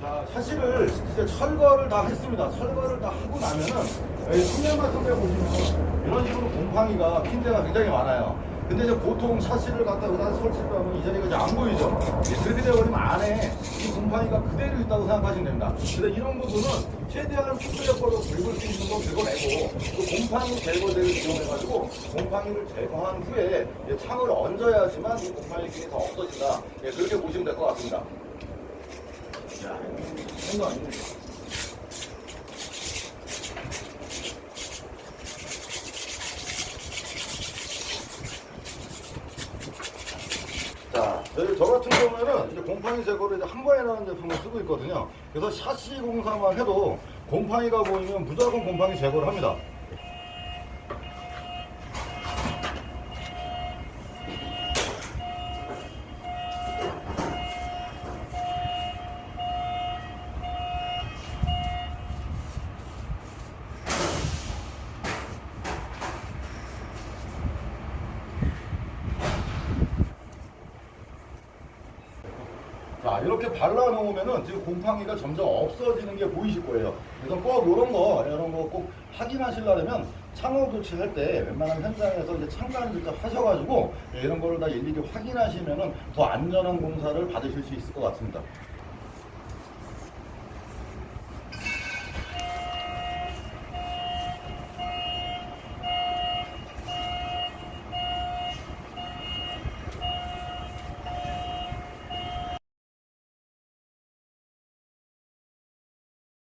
자, 샤시를 이제 철거를 다 했습니다. 철거를 다 하고 나면은 여기 측면 같은 데 보시면 이런 식으로 곰팡이가 핀 데가 굉장히 많아요. 근데 이제 보통 샤시를 갖다 여기다 설치를 하면 이 자리가 이제 안 보이죠. 예, 그렇게 되어버리면 안에 이 곰팡이가 그대로 있다고 생각하시면 됩니다. 근데 이런 부분은 최대한 수술력으로 긁을 수 있는 거 긁어내고 또 곰팡이 제거제를 이용해가지고 곰팡이를 제거한 후에 이제 창을 얹어야지만 이 곰팡이 균이 더 없어진다. 예, 그렇게 보시면 될 것 같습니다. 자, 저 같은 경우에는 이제 곰팡이 제거를 이제 한 번에 나는 제품을 쓰고 있거든요. 그래서 샤시 공사만 해도 곰팡이가 보이면 무조건 곰팡이 제거를 합니다. 자, 이렇게 발라 놓으면은 지금 곰팡이가 점점 없어지는 게 보이실 거예요. 그래서 꼭 이런 거, 이런 거 꼭 확인하시려면 창호 교체할 때 웬만한 현장에서 이제 창간 직접 하셔가지고 예, 이런 거를 다 일일이 확인하시면은 더 안전한 공사를 받으실 수 있을 것 같습니다.